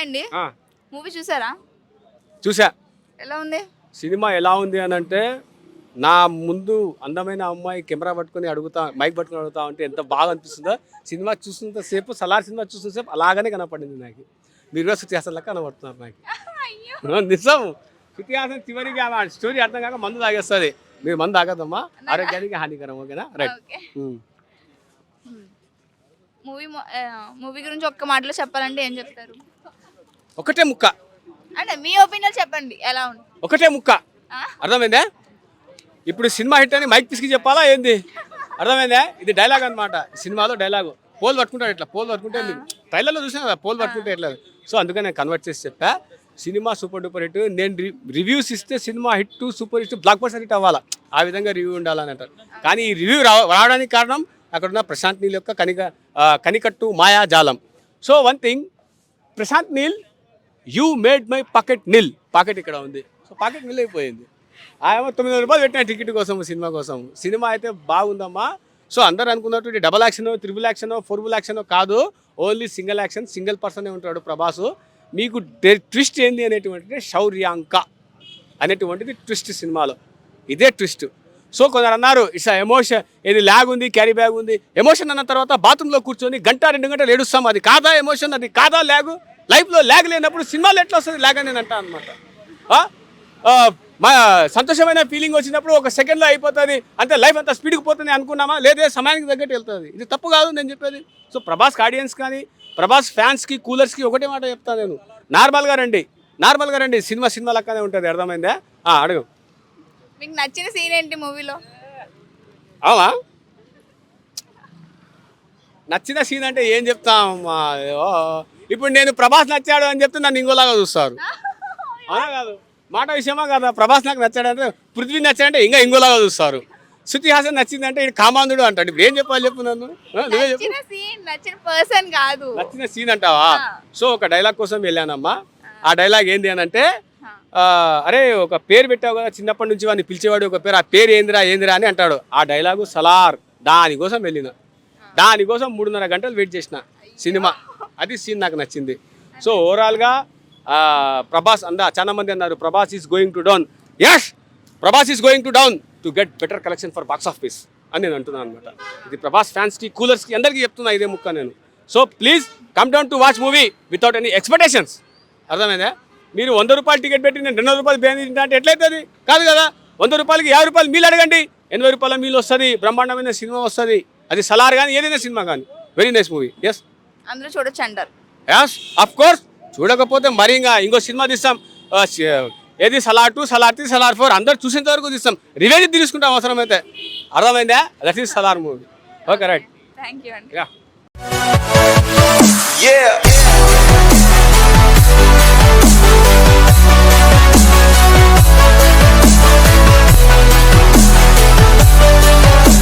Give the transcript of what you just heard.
అండి. ఆ, మూవీ చూసారా? చూసా. ఎలా ఉంది? సినిమా ఎలా ఉంది అని అంటే నా ముందు అందమైన అమ్మాయి కెమెరా పట్టుకొని అడుగుతా మైక్ పట్టుకొని అడుగుతా ఉంటే ఎంత బాగా అనిపిస్తుందో. సినిమా చూస్తున్నంత సేపు సలార్ సినిమా చూస్తున్న సేపు అలాగనే కనపడింది నాకు. మీరు కూడా కనబడుతున్నారు నాకు. నిజం. శృతి హాసన్ చివరికి ఆమె స్టోరీ అర్థం కాక మందు తాగేస్తుంది. మీరు మందు తాగద్దమ్మా. ఆరోగ్యానికి హానికరం ఓకేనా? రైట్. మూవీ మూవీ గురించి ఒక్క మాటలో చెప్పాలంటే ఏం చెప్తారు? ఒకటే ముక్క. అంటే మీ ఒపీనియన్ చెప్పండి ఎలా ఉంది? ఒకటే ముక్క? అర్థమైందా? ఇప్పుడు సినిమా హిట్ అని మైక్ పిసికి చెప్పాలా ఏంది? అర్థమైందా? ఇది డైలాగ్ అన్నమాట. సినిమాలో డైలాగ్. పోల్ పట్టుకుంటాడు ఇట్లా పోల్ పట్టుకుంటే ట్రైలర్లో చూసాను కదా పోల్ పట్టుకుంటే ఇట్లా సో అందుకని నేను కన్వర్ట్ చేసి చెప్పా. Cinema super duper hit. నేను రివ్యూస్ ఇస్తే cinema hit super hit blockbuster hit అవ్వాలా? ఆ విధంగా రివ్యూ ఉండాలని అంటారు. కానీ ఈ రివ్యూ రావడానికి కారణం అక్కడ ఉన్న ప్రశాంత్ నీల్ యొక్క కనిక కనికట్టు మాయాజాలం. So one thing Prashanth Neel you made my pocket nil. Pocket ఇక్కడ ఉంది. సో పాకెట్ నిల్ అయిపోయింది. ఆయన తొమ్మిది వందల రూపాయలు పెట్టిన టికెట్ కోసం సినిమా కోసం. సినిమా అయితే బాగుందమ్మా. సో అందరు అనుకున్నట్టు double action triple action fourble action కాదు. ఓన్లీ సింగిల్ యాక్షన్ సింగిల్ పర్సనే ఉంటాడు ప్రభాస్. మీకు ట్విస్ట్ ఏంది అనేటువంటిది శౌర్యాంక అనేటువంటిది ట్విస్ట్ సినిమాలో. ఇదే ట్విస్ట్. సో కొందరు అన్నారు ఇట్స్ ఎమోషన్ ఇది ల్యాగ్ ఉంది క్యారీ బ్యాగ్ ఉంది. ఎమోషన్ అన్న తర్వాత బాత్రూంలో కూర్చొని గంట రెండు గంటలు ఏడుస్తాం. అది కాదా ఎమోషన్ అది కాదా ల్యాగు లైఫ్లో ల్యాగ్ లేనప్పుడు సినిమాలో ఎట్లా వస్తుంది ల్యాగ్ అని నేను అంటా అనమాట మా సంతోషమైన ఫీలింగ్ వచ్చినప్పుడు ఒక సెకండ్లో అయిపోతుంది. అంతే లైఫ్ అంతా స్పీడ్కి పోతుంది అనుకున్నామా? లేదే సమయానికి తగ్గట్టు వెళ్తుంది. ఇది తప్పు కాదు నేను చెప్పేది. సో ప్రభాస్ ఆడియన్స్ కానీ ప్రభాస్ ఫ్యాన్స్కి కూలర్స్కి ఒకటే మాట చెప్తాను నేను. నార్మల్గా రండి. నార్మల్గా రండి. సినిమా సినిమా లెక్కనే ఉంటుంది. అర్థమైందా? అడుగు. మీకు నచ్చిన సీన్ ఏంటి మూవీలో అవునా? నచ్చిన సీన్ అంటే ఏం చెప్తాం? ఇప్పుడు నేను ప్రభాస్ నచ్చాడు అని చెప్తే నన్ను ఇంకోలాగా చూస్తారు. అవునా కాదు. మాట విషయమా కదా? ప్రభాస్ నాకు నచ్చాడంటే పృథ్వీ నచ్చాడంటే ఇంకా ఇంకోలాగా చూస్తారు. శృతి హాసన్ నచ్చిందంటే ఇది కామాంధుడు అంటాడు. ఇప్పుడు ఏం చెప్పాలి చెప్పు నన్ను? ఆ, నువ్వే చెప్పు. నచ్చిన పర్సన్ కాదు. నచ్చిన సీన్ అంటావా? సో ఒక డైలాగ్ కోసం వెళ్ళానమ్మా. ఆ. డైలాగ్ ఏంది అని అంటే అరే ఒక పేరు పెట్టావు కదా చిన్నప్పటి నుంచి వాడిని పిలిచేవాడు ఒక పేరు ఆ పేరు ఏందిరా ఏందిరా అని అంటాడు. ఆ డైలాగు సలార్. దానికోసం వెళ్ళిన. దానికోసం మూడున్నర గంటలు వెయిట్ చేసిన. సినిమా. అది సీన్ నాకు నచ్చింది. సో ఓవరాల్గా ప్రభాస్ అందా చాలా మంది అన్నారు Prabhas is going to down yes Prabhas is going to down to get better collection for box office అని నేను అంటున్నాను అనమాట ఇది ప్రభాస్ ఫ్యాన్స్కి కూలర్స్కి అందరికీ చెప్తున్నా ఇదే ముక్క నేను. So please come down to watch movie without any expectations అర్థమైందా? మీరు వంద రూపాయలు టికెట్ పెట్టి నేను రెండు రూపాయలు బిర్యానీ తింటా అంటే ఎట్లయితుంది కాదు కదా? వంద రూపాయలకి యాభై రూపాయలు మీలు అడగండి. ఎనభై రూపాయల మీలు వస్తుంది బ్రహ్మాండమైన సినిమా వస్తుంది. అది సలార్ కానీ ఏదైనా సినిమా కానీ వెరీ నైస్ మూవీ ఎస్ అందరూ చూడొచ్చు అంటారు ఎస్ అఫ్ కోర్స్ చూడకపోతే మరి ఇంకా ఇంకో సినిమా తీస్తాం. ఏది? Salaar two Salaar three Salaar four. అందరు చూసేంత వరకు తీస్తాం. రివేజ్ తీసుకుంటాం అవసరమైతే. అర్థమైందా? That is Salaar movie. Okay right thank you అండి. యా.